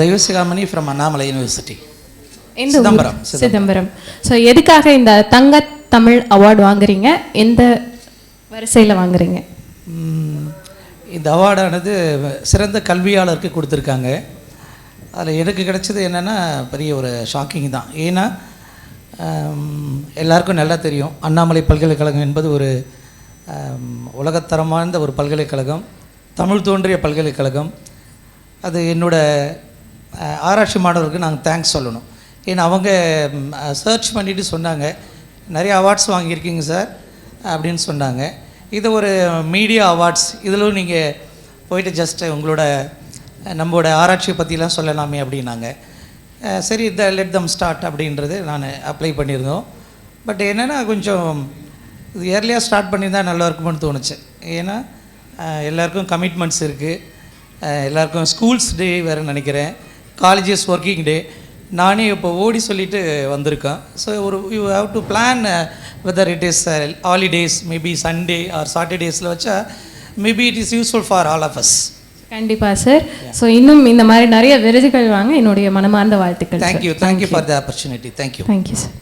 தயுசிகாமணி from Annamalai university? Chidambaram, Chidambaram so எதுக்காக இந்த தங்க தமிழ் அவார்டு வாங்குறீங்க? எந்த வரிசையில் வாங்குறீங்க? இந்த அவார்டானது சிறந்த கல்வியாளருக்கு கொடுத்துருக்காங்க. அதில் எனக்கு கிடைச்சது என்னென்னா பெரிய ஒரு ஷாக்கிங் தான். ஏன்னா எல்லாருக்கும் நல்லா தெரியும். அண்ணாமலை பல்கலைக்கழகம் என்பது ஒரு ஆம், உலகத்தரம் வாய்ந்த ஒரு பல்கலைக்கழகம். தமிழ் தோன்றிய பல்கலைக்கழகம். அது என்னோட அஹ், ஆராய்ச்சி மாணவருக்கு நாங்கள் தேங்க்ஸ் சொல்லணும். ஏன்னா அவங்க சர்ச் பண்ணிட்டு சொன்னாங்க. நிறைய அவார்ட்ஸ் வாங்கியிருக்கீங்க சார் அப்படின்னு சொன்னாங்க. இது ஒரு மீடியா அவார்ட்ஸ் இதிலும் நீங்கள் போயிட்டு ஜஸ்ட் உங்களோட நம்மளோட ஆராய்ச்சியை பற்றிலாம் சொல்லலாமே அப்படின்னாங்க. சரி த லெட் தம் ஸ்டார்ட் அப்படின்றது நான் அப்ளை பண்ணியிருந்தோம். பட் என்னென்னா கொஞ்சம் இது இயர்லியாக ஸ்டார்ட் பண்ணியிருந்தால் நல்லா இருக்கும்னு தோணுச்சு. ஏன்னா எல்லாருக்கும் கமிட்மெண்ட்ஸ் இருக்குது எல்லாருக்கும் ஸ்கூல்ஸ் டே வேறு நினைக்கிறேன். காலேஜஸ் ஒர்க்கிங் டே நானே இப்போ ஓடி சொல்லிட்டு வந்திருக்கேன். ஸோ ஒரு you have to plan whether it is holidays maybe Sunday or சாட்டர்டேஸில் வச்சா maybe it is useful for all of us கண்டிப்பாக சார் ஸோ இன்னும் இந்த மாதிரி நிறைய விருதுகள் வாங்க என்னுடைய மனமார்ந்த வாழ்த்துக்கள் thank you thank you for the opportunity thank you thank you sir